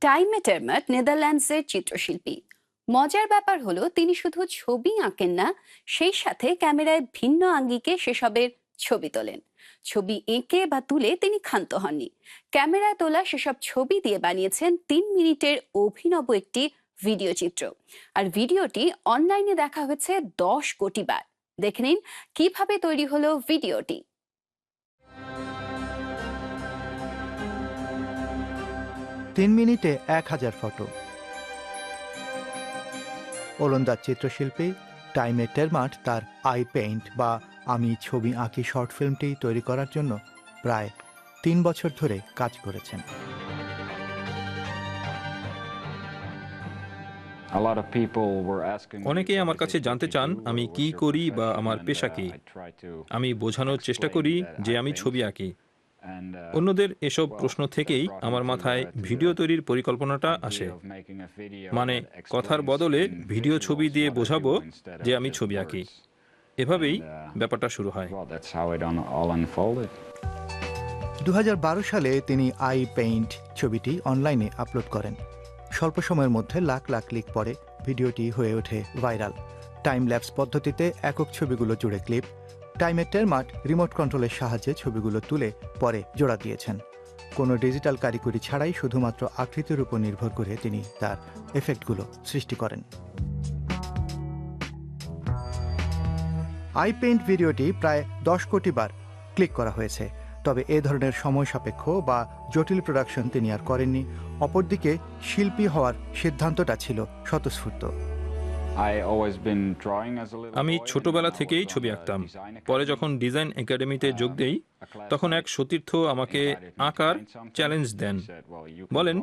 টাইমে নেদারল্যান্ডসের চিত্রশিল্পী। মজার ব্যাপার হলো, তিনি শুধু ছবি আঁকেন না, সেই সাথে ক্যামেরায় ভিন্ন আঙ্গিকে সেসবের ছবি তোলেন। ছবি এঁকে বা তুলে তিনি ক্ষান্ত হননি। ক্যামেরায় তোলা সেসব ছবি দিয়ে বানিয়েছেন তিন মিনিটের অভিনব একটি ভিডিও চিত্র। আর ভিডিওটি অনলাইনে দেখা হয়েছে দশ কোটি বার। দেখে নিন, কীভাবে তৈরি হলো ভিডিওটি। তিন মিনিটে এক হাজার ফটো। ওলন্দাজ চিত্রশিল্পী টাইমে টেরমাট তার আই পেইন্ট বা আমি ছবি আঁকি শর্ট ফিল্মটি তৈরি করার জন্য প্রায় তিন বছর ধরে কাজ করেছেন। অনেকেই আমার কাছে জানতে চান আমি কি করি বা আমার পেশা কি। আমি বোঝানোর চেষ্টা করি যে আমি ছবি আঁকি। অন্যদের এসব প্রশ্ন থেকেই আমার মাথায় ভিডিও তৈরির পরিকল্পনাটা আসে। মানে কথার বদলে ভিডিও ছবি দিয়ে বোঝাবো যে আমি ছবি আঁকি। এভাবেই ব্যাপারটা শুরু হয়। দু হাজার বারো সালে তিনি আই পেইন্ট ছবিটি অনলাইনে আপলোড করেন। স্বল্প সময়ের মধ্যে লাখ লাখ ক্লিক পরে ভিডিওটি হয়ে ওঠে ভাইরাল। টাইম ল্যাপস পদ্ধতিতে একক ছবিগুলো জুড়ে ক্লিপ টাইমের টেরমাট রিমোট কন্ট্রোলের সাহায্যে ছবিগুলো তুলে পরে জোড়া দিয়েছেন। কোনো ডিজিটাল কারিগরি ছাড়াই শুধুমাত্র আকৃতির উপর নির্ভর করে তিনি তার এফেক্টগুলো সৃষ্টি করেন। আই পেইন্ট ভিডিওটি প্রায় দশ কোটি বার ক্লিক করা হয়েছে, তবে এ ধরনের সময় সাপেক্ষ বা জটিল প্রোডাকশন তিনি আর করেননি। অপরদিকে শিল্পী হওয়ার সিদ্ধান্তটা ছিল স্বতঃস্ফূর্ত। আমি ছোটবেলা থেকেই ছবি আঁকতাম। পরে যখন ডিজাইন একাডেমিতে যোগ দেই তখন এক সতীর্থ আমাকে আঁকার চ্যালেঞ্জ দেন। বলেন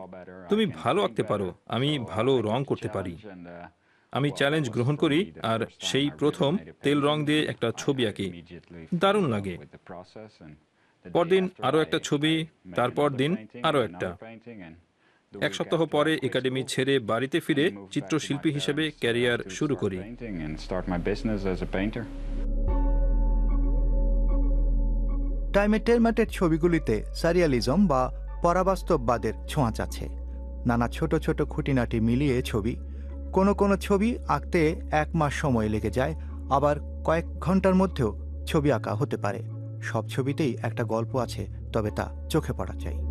তুমি ভালো আঁকতে পারো আমি ভালো রং করতে পারি। আমি চ্যালেঞ্জ গ্রহণ করি আর সেই প্রথম তেল রং দিয়ে একটা ছবি আঁকি। দারুণ লাগে। পরদিন আরও একটা ছবি তারপর দিন আরও একটা। এক সপ্তাহ পরে একাডেমি ছেড়ে বাড়িতে ফিরে চিত্রশিল্পী হিসেবে ক্যারিয়ার শুরু করি। টাইমে টেরমাটের ছবিগুলিতে সারিয়ালিজম বা পরাবাস্তববাদের ছোঁয়াচ আছে। নানা ছোট ছোট খুঁটিনাটি মিলিয়ে ছবি। কোনো কোনো ছবি আঁকতে এক মাস সময় লেগে যায় আবার কয়েক ঘণ্টার মধ্যেও ছবি আঁকা হতে পারে। সব ছবিতেই একটা গল্প আছে তবে তা চোখে পড়া চাই।